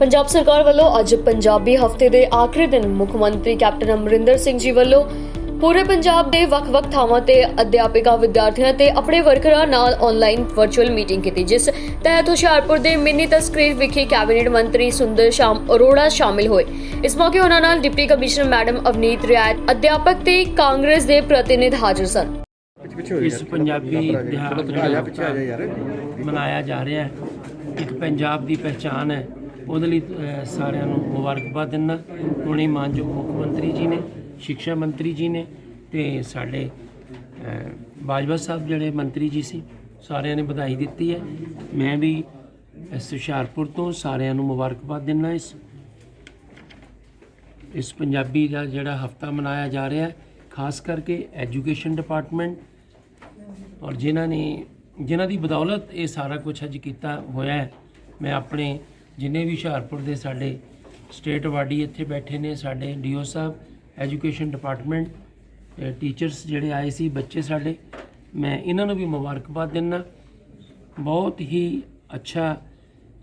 ਪੰਜਾਬ ਸਰਕਾਰ ਵੱਲੋਂ ਅੱਜ ਪੰਜਾਬੀ ਹਫ਼ਤੇ ਦੇ ਆਖਰੀ ਦਿਨ ਮੁੱਖ ਮੰਤਰੀ ਕੈਪਟਨ ਅਮਰਿੰਦਰ ਸਿੰਘ ਜੀ ਵੱਲੋਂ ਪੂਰੇ ਪੰਜਾਬ ਦੇ ਵੱਖ-ਵੱਖ ਥਾਵਾਂ ਤੇ ਅਧਿਆਪਕਾਂ ਵਿਦਿਆਰਥੀਆਂ ਤੇ ਆਪਣੇ ਵਰਕਰਾਂ ਨਾਲ ਆਨਲਾਈਨ ਵਰਚੁਅਲ ਮੀਟਿੰਗ ਕੀਤੀ ਜਿਸ ਤਹਿਤ ਹੁਸ਼ਿਆਰਪੁਰ ਦੇ ਮਿੰਨੀ ਤਸਕਰੀਰ ਵਿਖੇ ਕੈਬਨਿਟ ਮੰਤਰੀ ਸੁੰਦਰ ਸ਼ਾਮ ਅਰੋੜਾ ਸ਼ਾਮਿਲ ਹੋਏ। ਇਸ ਮੌਕੇ ਉਹਨਾਂ ਨਾਲ deputy commissioner madam Avneet Riyait ਅਧਿਆਪਕ ਤੇ ਕਾਂਗਰਸ ਦੇ ਪ੍ਰਤੀਨਿਧ ਹਾਜ਼ਰ ਸਨ। ਇਸ। ਪੰਜਾਬੀ ਦਿਹਾੜਾ ਪਿੱਛੇ ਆ ਜਾ ਪਿੱਛੇ ਆ ਜਾ ਯਾਰ। ਮਨਾਇਆ ਜਾ ਰਿਹਾ ਹੈ ਇੱਕ ਪੰਜਾਬ ਦੀ ਪਹਿਚਾਨ ਹੈ। ਉਹਦੇ ਲਈ ਸਾਰਿਆਂ ਨੂੰ ਮੁਬਾਰਕਬਾਦ ਦਿੰਦਾ। ਹੁਣੇ ਮਾਨਯੋਗ ਮੁੱਖ ਮੰਤਰੀ ਜੀ ਨੇ ਸਿੱਖਿਆ ਮੰਤਰੀ ਜੀ ਨੇ ਤੇ ਸਾਡੇ ਬਾਜਵਾ ਸਾਹਿਬ ਜਿਹੜੇ ਮੰਤਰੀ ਜੀ ਸੀ, ਸਾਰਿਆਂ ਨੇ ਵਧਾਈ ਦਿੱਤੀ ਹੈ। ਮੈਂ ਵੀ ਇਸ ਹੁਸ਼ਿਆਰਪੁਰ ਤੋਂ ਸਾਰਿਆਂ ਨੂੰ ਮੁਬਾਰਕਬਾਦ ਦਿੰਦਾ ਇਸ ਇਸ ਪੰਜਾਬੀ ਦਾ ਜਿਹੜਾ ਹਫਤਾ ਮਨਾਇਆ ਜਾ ਰਿਹਾ ਹੈ, ਖਾਸ ਕਰਕੇ ਐਜੂਕੇਸ਼ਨ ਡਿਪਾਰਟਮੈਂਟ। ਔਰ ਜਿਨ੍ਹਾਂ ਨੇ, ਜਿਨ੍ਹਾਂ ਦੀ ਬਦੌਲਤ ਇਹ ਸਾਰਾ ਕੁਝ ਅੱਜ ਕੀਤਾ ਹੋਇਆ ਹੈ, ਮੈਂ ਆਪਣੇ ਜਿੰਨੇ ਵੀ ਹੁਸ਼ਿਆਰਪੁਰ ਦੇ ਸਾਡੇ ਸਟੇਟ ਵਾਡੀ ਇੱਥੇ ਬੈਠੇ ਨੇ, ਸਾਡੇ ਡੀਓ ਸਾਹਿਬ, ਐਜੂਕੇਸ਼ਨ ਡਿਪਾਰਟਮੈਂਟ ਟੀਚਰਸ ਜਿਹੜੇ ਆਏ ਸੀ, ਬੱਚੇ ਸਾਡੇ, ਮੈਂ ਇਹਨਾਂ ਨੂੰ ਵੀ ਮੁਬਾਰਕਬਾਦ ਦਿੰਦਾ। ਬਹੁਤ ਹੀ ਅੱਛਾ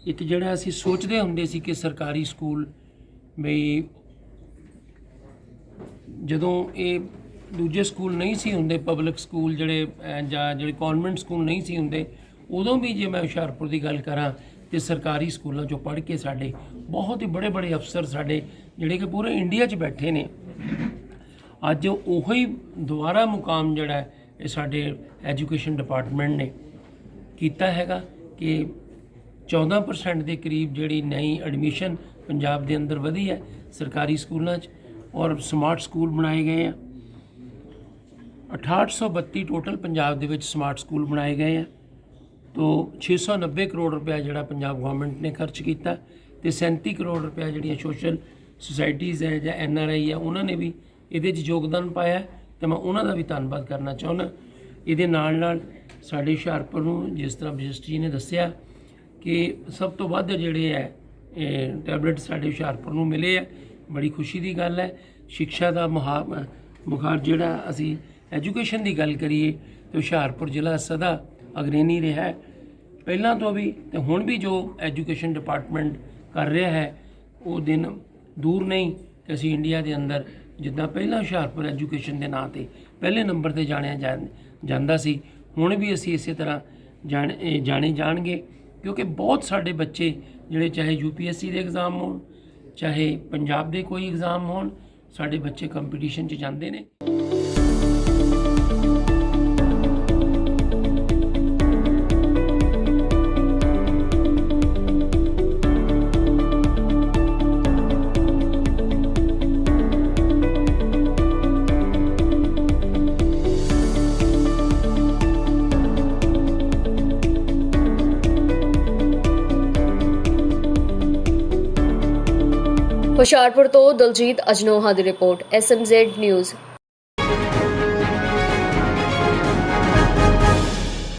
ਇੱਕ ਜਿਹੜਾ ਅਸੀਂ ਸੋਚਦੇ ਹੁੰਦੇ ਸੀ ਕਿ ਸਰਕਾਰੀ ਸਕੂਲ ਵੀ ਜਦੋਂ ਇਹ ਦੂਜੇ ਸਕੂਲ ਨਹੀਂ ਸੀ ਹੁੰਦੇ, ਪਬਲਿਕ ਸਕੂਲ ਜਿਹੜੇ ਜਾਂ ਜਿਹੜੇ ਕਨਵੈਂਟ ਸਕੂਲ ਨਹੀਂ ਸੀ ਹੁੰਦੇ, ਉਦੋਂ ਵੀ ਜੇ ਮੈਂ ਹੁਸ਼ਿਆਰਪੁਰ ਦੀ ਗੱਲ ਕਰਾਂ ਤੇ ਸਰਕਾਰੀ ਸਕੂਲਾਂ ਚੋਂ ਪੜ੍ਹ ਕੇ ਸਾਡੇ ਬਹੁਤ ਹੀ ਬੜੇ ਬੜੇ ਅਫਸਰ ਸਾਡੇ ਜਿਹੜੇ ਕਿ ਪੂਰੇ ਇੰਡੀਆ 'ਚ ਬੈਠੇ ਨੇ। ਅੱਜ ਉਹੀ ਦੁਬਾਰਾ ਮੁਕਾਮ ਜਿਹੜਾ ਇਹ ਸਾਡੇ ਐਜੂਕੇਸ਼ਨ ਡਿਪਾਰਟਮੈਂਟ ਨੇ ਕੀਤਾ ਹੈਗਾ ਕਿ 14% ਦੇ ਕਰੀਬ ਜਿਹੜੀ ਨਈ ਐਡਮਿਸ਼ਨ ਪੰਜਾਬ ਦੇ ਅੰਦਰ ਵਧੀ ਹੈ ਸਰਕਾਰੀ ਸਕੂਲਾਂ 'ਚ ਔਰ ਸਮਾਰਟ ਸਕੂਲ ਬਣਾਏ ਗਏ ਆ। 6832 ਟੋਟਲ ਪੰਜਾਬ ਦੇ ਵਿੱਚ ਸਮਾਰਟ ਸਕੂਲ ਬਣਾਏ ਗਏ ਆ। ਤੋਂ 690 ਕਰੋੜ ਰੁਪਏ ਜਿਹੜਾ ਪੰਜਾਬ ਗਵਰਨਮੈਂਟ ਨੇ ਖਰਚ ਕੀਤਾ ਤੇ 37 ਕਰੋੜ ਰੁਪਏ ਜਿਹੜੀਆਂ ਸੋਸ਼ਲ ਸੁਸਾਇਟੀਜ਼ ਹੈ ਜਾਂ ਐਨ ਆਰ ਆਈ ਹੈ, ਉਹਨਾਂ ਨੇ ਵੀ ਇਹਦੇ 'ਚ ਯੋਗਦਾਨ ਪਾਇਆ ਹੈ। ਤੇ ਮੈਂ ਉਹਨਾਂ ਦਾ ਵੀ ਧੰਨਵਾਦ ਕਰਨਾ ਚਾਹੁੰਦਾ। ਇਹਦੇ ਨਾਲ ਨਾਲ ਸਾਡੇ ਹੁਸ਼ਿਆਰਪੁਰ ਨੂੰ ਜਿਸ ਤਰ੍ਹਾਂ ਵਜਿਸਟ ਜੀ ਨੇ ਦੱਸਿਆ ਕਿ ਸਭ ਤੋਂ ਵੱਧ ਜਿਹੜੇ ਹੈ ਟੈਬਲੇਟ ਸਾਡੇ ਹੁਸ਼ਿਆਰਪੁਰ ਨੂੰ ਮਿਲੇ ਆ। ਬੜੀ ਖੁਸ਼ੀ ਦੀ ਗੱਲ ਹੈ। ਸਿੱਖਿਆ ਦਾ ਮੁਹਾ- ਮੁਖਾਰ ਜਿਹੜਾ ਅਸੀਂ ਐਜੂਕੇਸ਼ਨ ਦੀ ਗੱਲ ਕਰੀਏ, ਤੇ ਹੁਸ਼ਿਆਰਪੁਰ ਜ਼ਿਲ੍ਹਾ ਸਦਾ ਅਗਰੇਨੀ ਰਿਹਾ ਹੈ। ਪਹਿਲਾਂ ਤੋਂ ਵੀ ਤੇ ਹੁਣ ਵੀ ਜੋ ਐਜੂਕੇਸ਼ਨ ਡਿਪਾਰਟਮੈਂਟ ਕਰ ਰਿਹਾ ਹੈ, ਉਹ ਦਿਨ ਦੂਰ ਨਹੀਂ ਕਿ ਅਸੀਂ ਇੰਡੀਆ ਦੇ ਅੰਦਰ ਜਿੱਦਾਂ ਪਹਿਲਾਂ ਹੁਸ਼ਿਆਰਪੁਰ ਐਜੂਕੇਸ਼ਨ ਦੇ ਨਾਂ ਤੇ ਪਹਿਲੇ ਨੰਬਰ ਤੇ ਜਾਣਿਆ ਜਾਂ- ਜਾਂਦਾ ਸੀ, ਹੁਣ ਵੀ ਅਸੀਂ ਇਸੇ ਤਰ੍ਹਾਂ ਜਾਣ ਜਾਣੇ ਜਾਣਗੇ। ਕਿਉਂਕਿ ਬਹੁਤ ਸਾਡੇ ਬੱਚੇ ਜਿਹੜੇ ਚਾਹੇ ਯੂਪੀਐਸਸੀ ਦੇ ਐਗਜ਼ਾਮ ਹੋਣ, ਚਾਹੇ ਪੰਜਾਬ ਦੇ ਕੋਈ ਐਗਜ਼ਾਮ ਹੋਣ, ਸਾਡੇ ਬੱਚੇ ਕੰਪੀਟੀਸ਼ਨ 'ਚ ਜਾਂਦੇ ਨੇ। ਹੁਸ਼ਿਆਰਪੁਰ ਤੋਂ ਦਲਜੀਤ ਅਜਨੋਹਾ ਦੀ ਰਿਪੋਰਟ ਐਸਐਮਜ਼ੈਡ ਨਿਊਜ਼